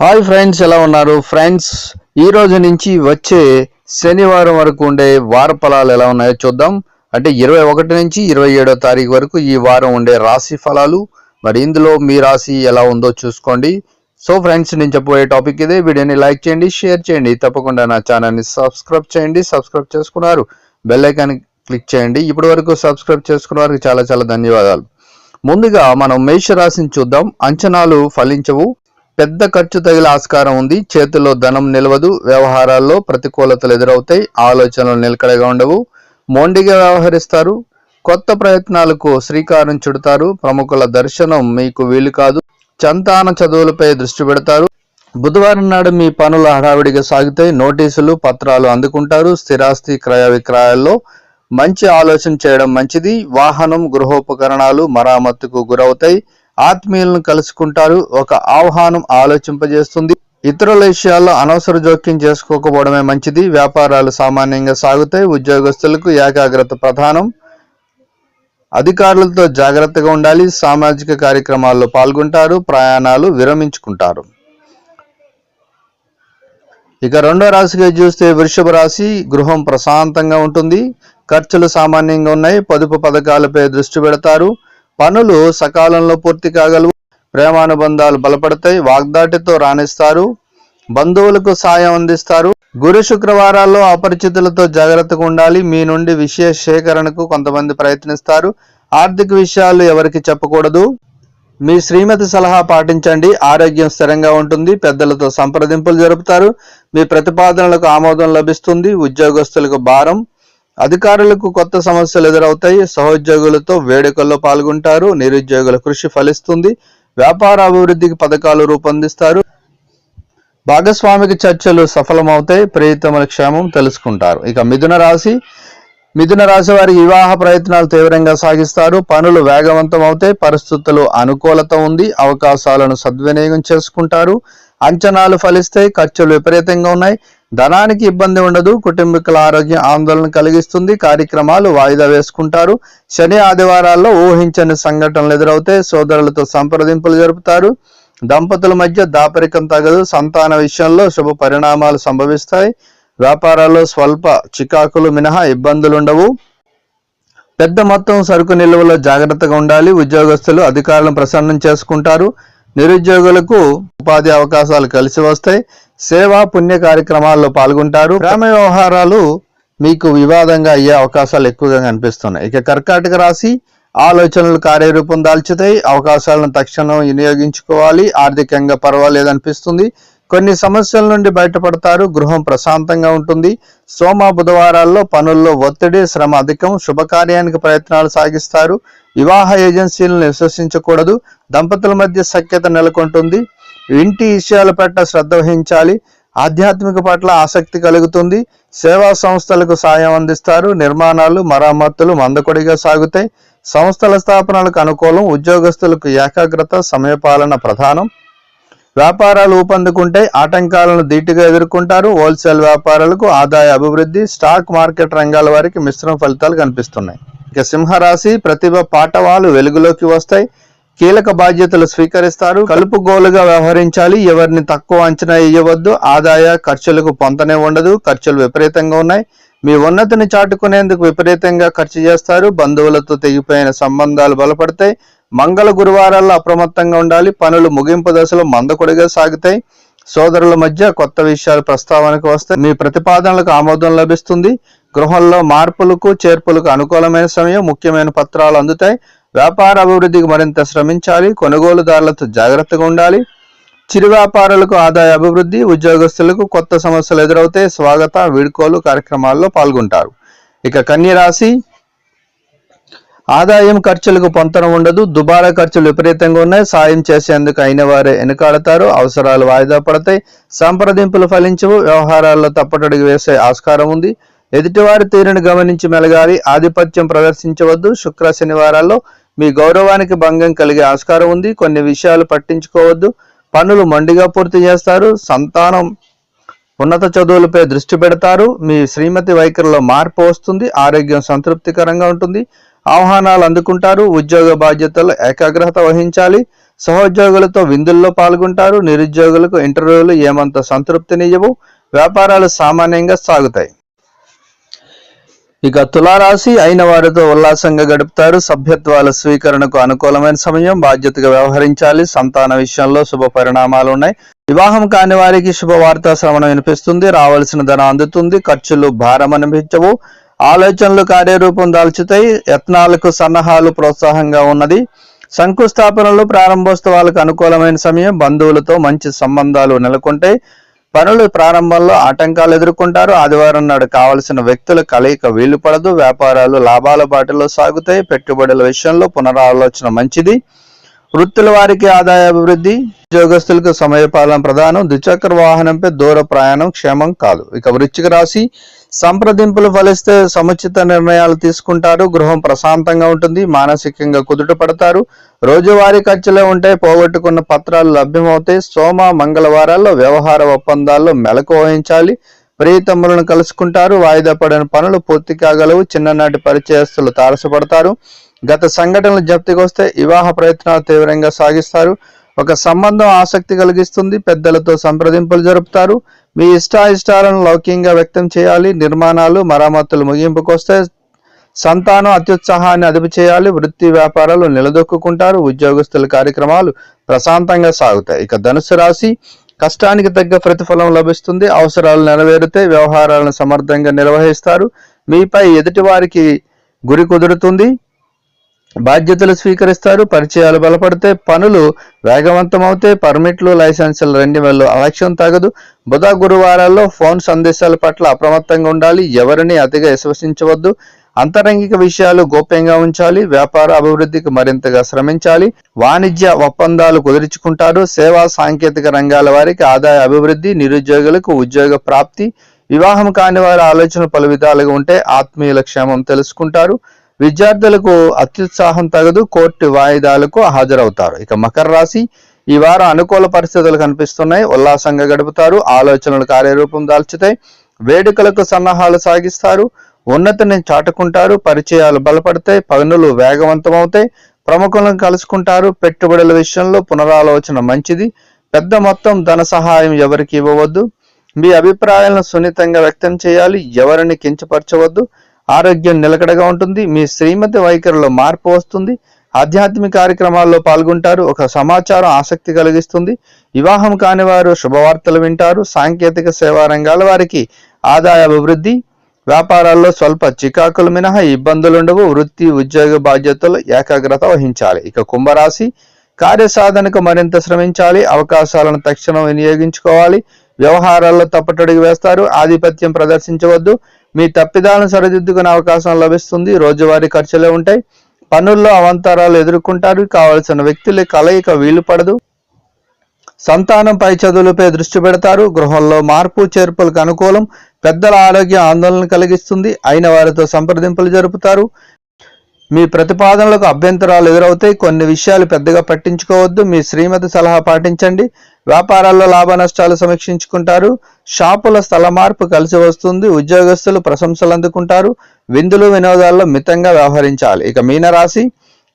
Hi friends ఎలా ఉన్నారు? Friends ఈ రోజు నుంచి వచ్చే శనివారం వరకు ఉండే వార ఫలాలు ఎలా ఉన్నాయో చూద్దాం. అంటే ఇరవై ఒకటి నుంచి ఇరవై ఏడో తారీఖు వరకు ఈ వారం ఉండే రాశి ఫలాలు. మరి ఇందులో మీ రాశి ఎలా ఉందో చూసుకోండి. సో ఫ్రెండ్స్ నేను చెప్పబోయే టాపిక్ ఇదే. వీడియోని లైక్ చేయండి షేర్ చేయండి. తప్పకుండా నా ఛానల్ని సబ్స్క్రైబ్ చేయండి. సబ్స్క్రైబ్ చేసుకున్నారు బెల్ ఐకాన్ క్లిక్ చేయండి. ఇప్పటి వరకు సబ్స్క్రైబ్ చేసుకున్న వారికి చాలా చాలా ధన్యవాదాలు. ముందుగా మనం మేష రాశిని చూద్దాం. అంచనాలు ఫలించవు. పెద్ద ఖర్చు తగిలే ఆస్కారం ఉంది. చేతిలో ధనం నిలవదు. వ్యవహారాల్లో ప్రతికూలతలు ఎదురవుతాయి. ఆలోచనలు నిలకడగా ఉండవు. మొండిగా వ్యవహరిస్తారు. కొత్త ప్రయత్నాలకు శ్రీకారం చుడతారు. ప్రముఖుల దర్శనం మీకు వీలు కాదు. సంతాన చదువులపై దృష్టి పెడతారు. బుధవారం నాడు మీ పనులు హడావిడిగా సాగితే నోటీసులు పత్రాలు అందుకుంటారు. స్థిరాస్తి క్రయ విక్రయాల్లో మంచి ఆలోచన చేయడం మంచిది. వాహనం గృహోపకరణాలు మరామత్తుకు గురవుతాయి. ఆత్మీయులను కలుసుకుంటారు. ఒక ఆహ్వానం ఆలోచింపజేస్తుంది. ఇతరుల విషయాల్లో అనవసర జోక్యం చేసుకోకపోవడమే మంచిది. వ్యాపారాలు సామాన్యంగా సాగుతాయి. ఉద్యోగస్తులకు ఏకాగ్రత ప్రధానం. అధికారులతో జాగ్రత్తగా ఉండాలి సామాజిక కార్యక్రమాల్లో పాల్గొంటారు ప్రయాణాలు విరమించుకుంటారు. ఇక రెండో రాశిగా చూస్తే వృషభ రాశి గృహం ప్రశాంతంగా ఉంటుంది ఖర్చులు సామాన్యంగా ఉన్నాయి పొదుపు పథకాలపై దృష్టి పెడతారు పనులు సకాలంలో పూర్తి కాగలవు ప్రేమానుబంధాలు బలపడతాయి వాగ్దాటితో రాణిస్తారు బంధువులకు సాయం అందిస్తారు. గురు శుక్రవారాల్లో అపరిచితులతో జాగ్రత్తగా ఉండాలి. మీ నుండి విషయ సేకరణకు కొంతమంది ప్రయత్నిస్తారు. ఆర్థిక విషయాలు ఎవరికి చెప్పకూడదు. మీ శ్రీమతి సలహా పాటించండి. ఆరోగ్యం స్థిరంగా ఉంటుంది. పెద్దలతో సంప్రదింపులు జరుపుతారు. మీ ప్రతిపాదనలకు ఆమోదం లభిస్తుంది. ఉద్యోగస్తులకు భారం. అధికారులకు కొత్త సమస్యలు ఎదురవుతాయి. సహోద్యోగులతో వేడుకల్లో పాల్గొంటారు. నిరుద్యోగుల కృషి ఫలిస్తుంది. వ్యాపార అభివృద్ధికి పథకాలు రూపొందిస్తారు. భాగస్వామిక చర్చలు సఫలమవుతాయి ప్రియతముల క్షేమం తెలుసుకుంటారు. ఇక మిథున రాశి మిథున రాశి వారి వివాహ ప్రయత్నాలు తీవ్రంగా సాగిస్తారు. పనులు వేగవంతం అవుతాయి పరిస్థితులు అనుకూలత ఉంది అవకాశాలను సద్వినియోగం చేసుకుంటారు. అంచనాలు ఫలిస్తాయి ఖర్చులు విపరీతంగా ఉన్నాయి. ధనానికి ఇబ్బంది ఉండదు కుటుంబీకుల ఆరోగ్యం ఆందోళన కలిగిస్తుంది కార్యక్రమాలు వాయిదా వేసుకుంటారు. శని ఆదివారాల్లో ఊహించని సంఘటనలు ఎదురవుతాయి సోదరులతో సంప్రదింపులు జరుపుతారు. దంపతుల మధ్య దాపరికం తగదు. సంతాన విషయంలో శుభ పరిణామాలు సంభవిస్తాయి. వ్యాపారాల్లో స్వల్ప చికాకులు మినహా ఇబ్బందులు ఉండవు పెద్ద మొత్తం సరుకు నిల్వలో జాగ్రత్తగా ఉండాలి. ఉద్యోగస్తులు అధికారులను ప్రసన్నం చేసుకుంటారు. నిరుద్యోగులకు ఉపాధి అవకాశాలు కలిసి వస్తాయి. సేవా పుణ్య కార్యక్రమాల్లో పాల్గొంటారు. గ్రామ వ్యవహారాలు మీకు వివాదంగా అయ్యే అవకాశాలు ఎక్కువగా కనిపిస్తున్నాయి. ఇక కర్కాటక రాశి ఆలోచనలు కార్యరూపం దాల్చుతాయి అవకాశాలను తక్షణం వినియోగించుకోవాలి. ఆర్థికంగా పర్వాలేదనిపిస్తుంది. కొన్ని సమస్యల నుండి బయటపడతారు. గృహం ప్రశాంతంగా ఉంటుంది. సోమ బుధవారాల్లో పనుల్లో ఒత్తిడి శ్రమ అధికం శుభకార్యానికి ప్రయత్నాలు సాగిస్తారు. వివాహ ఏజెన్సీలను విశ్వసించకూడదు. దంపతుల మధ్య సఖ్యత నెలకొంటుంది. ఇంటి విషయాల పట్ల శ్రద్ధ వహించాలి. ఆధ్యాత్మిక పట్ల ఆసక్తి కలుగుతుంది. సేవా సంస్థలకు సాయం అందిస్తారు. నిర్మాణాలు మరమ్మతులు మందకొడిగా సాగుతాయి. సంస్థల స్థాపనలకు అనుకూలం ఉద్యోగస్తులకు ఏకాగ్రత సమయపాలన ప్రధానం. వ్యాపారాలు ఊపందుకుంటే ఆటంకాలను ధీటుగా ఎదుర్కొంటారు. హోల్సేల్ వ్యాపారాలకు ఆదాయ అభివృద్ధి స్టాక్ మార్కెట్ రంగాల వారికి మిశ్రమ ఫలితాలు కనిపిస్తున్నాయి. ఇక సింహరాశి ప్రతిభ పాఠవాలు వెలుగులోకి వస్తాయి. కీలక బాధ్యతలు స్వీకరిస్తారు. కలుపు గోలుగా వ్యవహరించాలి. ఎవరిని తక్కువ అంచనా వేయవద్దు ఆదాయ ఖర్చులకు పొంతనే ఉండదు. ఖర్చులు విపరీతంగా ఉన్నాయి. మీ ఉన్నతిని చాటుకునేందుకు విపరీతంగా ఖర్చు చేస్తారు. బంధువులతో తెగిపోయిన సంబంధాలు బలపడతాయి. మంగళ గురువారాల్లో అప్రమత్తంగా ఉండాలి. పనులు ముగింపు దశలో మందకొడిగా సాగుతాయి. సోదరుల మధ్య కొత్త విషయాలు ప్రస్తావనకు వస్తాయి. మీ ప్రతిపాదనలకు ఆమోదం లభిస్తుంది. గృహంలో మార్పులకు చేర్పులకు అనుకూలమైన సమయం ముఖ్యమైన పత్రాలు అందుతాయి. వ్యాపార అభివృద్ధికి మరింత శ్రమించాలి. కొనుగోలుదారులతో జాగ్రత్తగా ఉండాలి. చిరు వ్యాపారులకు ఆదాయ అభివృద్ధి ఉద్యోగస్తులకు కొత్త సమస్యలు ఎదురవుతాయి స్వాగత వీడ్కోలు కార్యక్రమాల్లో పాల్గొంటారు. ఇక కన్యరాశి ఆదాయం ఖర్చులకు పొంతన ఉండదు దుబారా ఖర్చులు విపరీతంగా ఉన్నాయి సాయం చేసేందుకు అయిన వారే వెనుకాడతారు అవసరాలు వాయిదా పడతాయి సంప్రదింపులు ఫలించవు వ్యవహారాల్లో తప్పటడుగు వేసే ఆస్కారం ఉంది. ఎదుటివారి తీరును గమనించి మెలగాలి ఆధిపత్యం ప్రదర్శించవద్దు శుక్ర శనివారాల్లో మీ గౌరవానికి భంగం కలిగే ఆస్కారం ఉంది కొన్ని విషయాలు పట్టించుకోవద్దు పనులు మొండిగా పూర్తి చేస్తారు సంతానం ఉన్నత చదువులపై దృష్టి పెడతారు. మీ శ్రీమతి వైఖరిలో మార్పు వస్తుంది ఆరోగ్యం సంతృప్తికరంగా ఉంటుంది ఆహ్వానాలు అందుకుంటారు ఉద్యోగ బాధ్యతలు ఏకాగ్రత వహించాలి సహోద్యోగులతో విందుల్లో పాల్గొంటారు నిరుద్యోగులకు ఇంటర్వ్యూలు ఏమంత సంతృప్తినివ్వవు వ్యాపారాలు సామాన్యంగా సాగుతాయి. ఇక తులారాశి అయిన వారితో ఉల్లాసంగా గడుపుతారు. సభ్యత్వాల స్వీకరణకు అనుకూలమైన సమయం బాధ్యతగా వ్యవహరించాలి. సంతాన విషయంలో శుభ పరిణామాలు ఉన్నాయి. వివాహం కాని వారికి శుభవార్త శ్రవణం వినిపిస్తుంది. రావాల్సిన ధనం అందుతుంది. ఖర్చులు భారం అనిపించవు. ఆలోచనలు కార్యరూపం దాల్చుతాయి. యత్నాలకు సన్నాహాలు ప్రోత్సాహంగా ఉన్నది. శంకుస్థాపనలు ప్రారంభోత్సవాలకు అనుకూలమైన సమయం బంధువులతో మంచి సంబంధాలు నెలకొంటాయి. పనులు ప్రారంభంలో ఆటంకాలు ఎదుర్కొంటారు. ఆదివారం నాడు కావలసిన వ్యక్తుల కలయిక వీలు పడదు వ్యాపారాలు లాభాల బాటలో సాగుతాయి. పెట్టుబడుల విషయంలో పునరాలోచన మంచిది. వృత్తుల వారికి ఆదాయ అభివృద్ధి ఉద్యోగస్తులకు సమయపాలన ప్రధానం ద్విచక్ర వాహనంపై దూర ప్రయాణం క్షేమం కాదు. ఇక వృశ్చిక రాశి సంప్రదింపులు ఫలిస్తే సముచిత నిర్ణయాలు తీసుకుంటారు. గృహం ప్రశాంతంగా ఉంటుంది మానసికంగా కుదుట పడతారు. రోజువారీ ఖర్చులే ఉంటే పోగొట్టుకున్న పత్రాలు లభ్యమవుతాయి. సోమ మంగళవారాల్లో వ్యవహార ఒప్పందాల్లో మెలకు వహించాలి. ప్రియతమ్ములను కలుసుకుంటారు. వాయిదా పడిన పనులు పూర్తి కాగలవు. చిన్ననాటి పరిచయస్తులు తారసపడతారు. గత సంఘటనలు జప్తికొస్తే వివాహ ప్రయత్నాలు తీవ్రంగా సాగిస్తారు. ఒక సంబంధం ఆసక్తి కలిగిస్తుంది. పెద్దలతో సంప్రదింపులు జరుపుతారు. మీ ఇష్టాయిష్టాలను లౌకికంగా వ్యక్తం చేయాలి. నిర్మాణాలు మరమ్మతులు ముగింపుకొస్తే సంతానం అత్యుత్సాహాన్ని అదుపు చేయాలి. వృత్తి వ్యాపారాలు నిలదొక్కుంటారు ఉద్యోగస్తుల కార్యక్రమాలు ప్రశాంతంగా సాగుతాయి. ఇక ధనుసు రాశి కష్టానికి తగ్గ ప్రతిఫలం లభిస్తుంది. అవసరాలు నెరవేరితే వ్యవహారాలను సమర్థంగా నిర్వహిస్తారు. మీపై ఎదుటి వారికి గురి కుదురుతుంది. బాధ్యతలు స్వీకరిస్తారు పరిచయాలు బలపడితే పనులు వేగవంతమవుతే పర్మిట్లు లైసెన్సులు రెన్యువల్ అలక్ష్యం తగదు. బుధ గురువారాల్లో ఫోన్ సందేశాల పట్ల అప్రమత్తంగా ఉండాలి ఎవరిని అతిగా విశ్వసించవద్దు. అంతరంగిక విషయాలు గోప్యంగా ఉంచాలి వ్యాపార అభివృద్ధికి మరింతగా శ్రమించాలి. వాణిజ్య ఒప్పందాలు కుదుర్చుకుంటారు సేవా సాంకేతిక రంగాల వారికి ఆదాయ అభివృద్ధి నిరుద్యోగులకు ఉద్యోగ ప్రాప్తి. వివాహం కాని వారి ఆలోచన పలు విధాలుగా ఉంటే ఆత్మీయుల క్షేమం తెలుసుకుంటారు. విద్యార్థులకు అత్యుత్సాహం తగదు కోర్టు వాయిదాలకు హాజరవుతారు. ఇక మకర రాశి ఈ వారం అనుకూల పరిస్థితులు కనిపిస్తున్నాయి. ఉల్లాసంగా గడుపుతారు. ఆలోచనలు కార్యరూపం దాల్చుతాయి. వేడుకలకు సన్నాహాలు సాగిస్తారు. ఉన్నతిని చాటుకుంటారు. పరిచయాలు బలపడతాయి. పనులు వేగవంతమవుతాయి. ప్రముఖులను కలుసుకుంటారు. పెట్టుబడుల విషయంలో పునరాలోచన మంచిది. పెద్ద మొత్తం ధన సహాయం ఎవరికి ఇవ్వవద్దు. మీ అభిప్రాయాలను సున్నితంగా వ్యక్తం చేయాలి. ఎవరిని కించపరచవద్దు. ఆరోగ్యం నిలకడగా ఉంటుంది. మీ శ్రీమతి వైఖరిలో మార్పు వస్తుంది. ఆధ్యాత్మిక కార్యక్రమాల్లో పాల్గొంటారు. ఒక సమాచారం ఆసక్తి కలిగిస్తుంది. వివాహం కాని వారు శుభవార్తలు వింటారు. సాంకేతిక సేవా రంగాల వారికి ఆదాయ అభివృద్ధి వ్యాపారాల్లో స్వల్ప చికాకులు మినహా ఇబ్బందులు ఉండవు వృత్తి ఉద్యోగ బాధ్యతలు ఏకాగ్రత వహించాలి. ఇక కుంభరాశి కార్యసాధనకు మరింత శ్రమించాలి. అవకాశాలను తక్షణం వినియోగించుకోవాలి. వ్యవహారాల్లో తప్పటడుగు వేస్తారు. ఆధిపత్యం ప్రదర్శించవద్దు. మీ తప్పిదాలను సరిదిద్దుకునే అవకాశం లభిస్తుంది. రోజువారీ ఖర్చులే ఉంటాయి. పనుల్లో అవంతరాలు ఎదుర్కొంటారు. కావలసిన వ్యక్తుల కలయిక వీలు పడదు. సంతానం పై చదువులపై దృష్టి పెడతారు. గృహంలో మార్పు చేర్పులకు అనుకూలం. పెద్దల ఆరోగ్య ఆందోళన కలిగిస్తుంది. అయిన వారితో సంప్రదింపులు జరుపుతారు. మీ ప్రతిపాదనలకు అభ్యంతరాలు ఎదురవుతాయి. కొన్ని విషయాలు పెద్దగా పట్టించుకోవద్దు. మీ శ్రీమతి సలహా పాటించండి. వ్యాపారాల్లో లాభ నష్టాలు సమీక్షించుకుంటారు. షాపుల స్థల మార్పు కలిసి వస్తుంది. ఉద్యోగస్తులు ప్రశంసలు అందుకుంటారు. విందులు వినోదాల్లో మితంగా వ్యవహరించాలి. ఇక మీనరాశి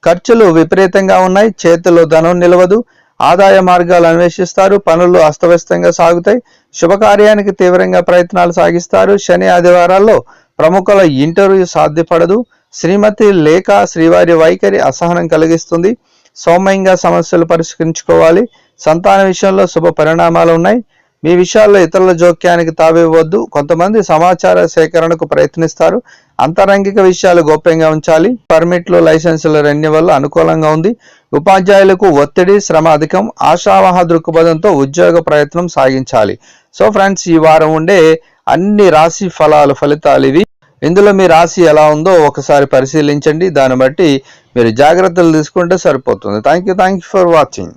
ఖర్చులు విపరీతంగా ఉన్నాయి. చేతిలో ధనం నిలవదు. ఆదాయ మార్గాలు అన్వేషిస్తారు. పనులు అస్తవ్యస్తంగా సాగుతాయి. శుభకార్యానికి తీవ్రంగా ప్రయత్నాలు సాగిస్తారు. శని ఆదివారాల్లో ప్రముఖుల ఇంటర్వ్యూ సాధ్యపడదు. శ్రీమతి లేఖ శ్రీవారి వైఖరి అసహనం కలిగిస్తుంది. సౌమ్యంగా సమస్యలు పరిష్కరించుకోవాలి. సంతాన విషయంలో శుభ పరిణామాలు ఉన్నాయి. మీ విషయాల్లో ఇతరుల జోక్యానికి తావివ్వద్దు కొంతమంది సమాచార సేకరణకు ప్రయత్నిస్తారు. అంతరంగిక విషయాలు గోప్యంగా ఉంచాలి. పర్మిట్లు లైసెన్సుల రెన్యువల్ అనుకూలంగా ఉంది. ఉపాధ్యాయులకు ఒత్తిడి శ్రమ అధికం ఆశావహ దృక్పథంతో ఉద్యోగ ప్రయత్నం సాగించాలి. సో ఫ్రెండ్స్ ఈ వారం ఉండే అన్ని రాశి ఫలాలు ఫలితాలు ఇవి. ఇందులో మీ రాశి ఎలా ఉందో ఒకసారి పరిశీలించండి. దాన్ని బట్టి మీరు జాగ్రత్తలు తీసుకుంటే సరిపోతుంది. Thank you thank you for watching